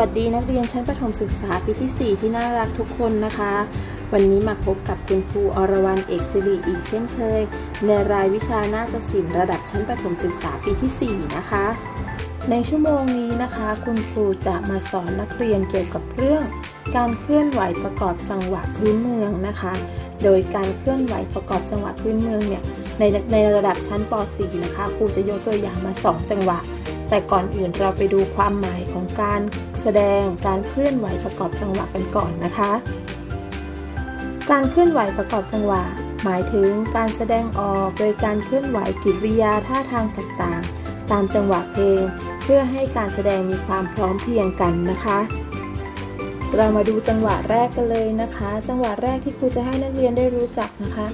สวัสดีนักเรียนชั้นประถมศึกษาปีที่ 4 ที่น่ารักทุกคนนะคะ วันนี้มาพบกับคุณครูอรวรรณเอกสิริอีกเช่นเคย ในรายวิชานาฏศิลป์ระดับชั้นประถมศึกษาปีที่ 4 นะคะ ในชั่วโมงนี้นะคะ คุณครูจะมาสอนนักเรียนเกี่ยวกับเรื่อง การเคลื่อนไหวประกอบจังหวะพื้นเมืองนะคะ โดยการเคลื่อนไหวประกอบจังหวะพื้นเมืองเนี่ยในในระดับชั้นป .4 นะคะครูจะยกตัวอย่างมา 2 จังหวะ แต่ก่อนอื่นเราไปดูความหมายของการแสดงการเคลื่อนไหวประกอบจังหวะกันก่อนนะคะ การเคลื่อนไหวประกอบจังหวะ หมายถึงการแสดงออกโดยการเคลื่อนไหวกิริยาท่าทางต่างๆ ตามจังหวะเพลง เพื่อให้การแสดงมีความพร้อมเพรียงกันนะคะเรามาดูจังหวะแรกกันเลยนะคะ จังหวะแรกที่ครูจะให้นักเรียนได้รู้จักนะคะ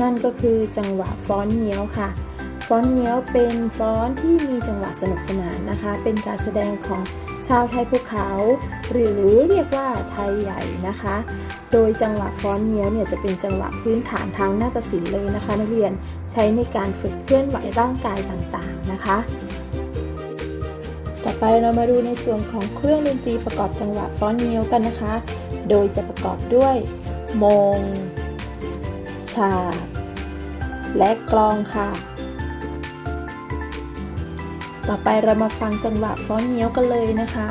นั่นก็คือจังหวะฟ้อนเงี้ยวค่ะ ฟ้อนเงี้ยวเป็นฟ้อนที่มีจังหวะสนุกสนานนะคะ เป็นการแสดงของชาวไทยภูเขา หรือเรียกว่าไทยใหญ่นะคะ โดยจังหวะฟ้อนเงี้ยวเนี่ยจะเป็นจังหวะพื้นฐานทางนาฏศิลป์เลยนะคะ นักเรียนใช้ในการฝึกเคลื่อนไหวร่างกายต่างๆนะคะ ต่อไปเรามาดูในส่วนของเครื่องดนตรีประกอบจังหวะฟ้อนเงี้ยวกันนะคะ โดยจะประกอบด้วยมง ฉาบและกลองค่ะ ต่อไปเรามาฟังจังหวะฟ้อนเงี้ยวกันเลยนะคะ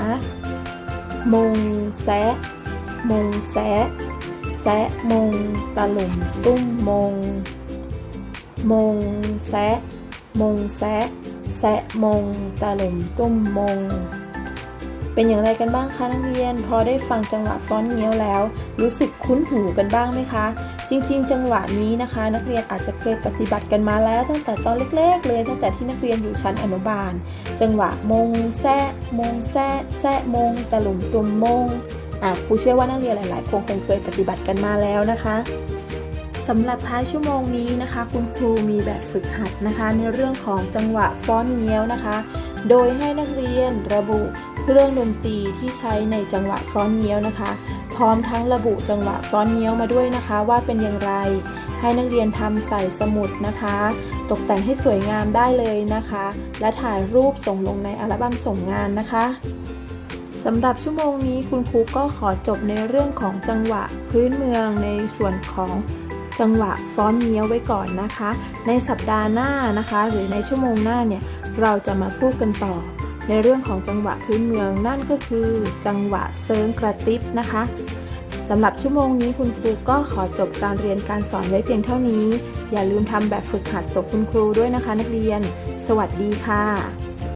มงแซะ มงแซะ แซะมงตะหลุมตุ้มมง มงแซะ มงแซะ แซะมงตะหลุมตุ้มมง เป็นอย่างไรกันบ้างคะนักเรียน พอได้ฟังจังหวะฟ้อนเงี้ยวแล้ว รู้สึกคุ้นหูกันบ้างไหมคะ จริง ๆ จังหวะนี้นะคะ นักเรียนอาจจะเคยปฏิบัติกันมาแล้วตั้งแต่ตอนเล็กๆ เลย ตั้งแต่ที่นักเรียนอยู่ชั้นอนุบาล จังหวะมงแซะมงแซะแซะมงตะหลุมตุมมงอะครูเชื่อว่านักเรียนหลายๆคนคงเคยปฏิบัติกันมาแล้วนะคะสำหรับท้ายชั่วโมงนี้นะคะ คุณครูมีแบบฝึกหัดนะคะ ในเรื่องของจังหวะฟ้อนเงี้ยวนะคะ โดยให้นักเรียนระบุเครื่องดนตรีที่ใช้ในจังหวะฟ้อนเงี้ยวนะคะ พร้อมทั้งระบุจังหวะฟ้อนเงี้ยวมาด้วยนะคะ ว่าเป็นอย่างไร ให้นักเรียนทำใส่สมุดนะคะ ตกแต่งให้สวยงามได้เลยนะคะ และถ่ายรูปส่งลงในอัลบั้มส่งงานนะคะสำหรับชั่วโมงนี้คุณครูก็ขอจบในเรื่องของจังหวะพื้นเมืองในส่วนของจังหวะฟ้อนเงี้ยวไว้ก่อนนะคะ ในสัปดาห์หน้านะคะ หรือในชั่วโมงหน้าเนี่ยเราจะมาพูดกันต่อ ในเรื่องของจังหวะพื้นเมืองนั่นก็คือ จังหวะเซิงกระติบนะคะสำหรับชั่วโมงนี้คุณครูก็ขอจบการเรียนการสอนไว้เพียงเท่านี้ อย่าลืมทำแบบฝึกหัดส่งคุณครูด้วยนะคะนักเรียน สวัสดีค่ะ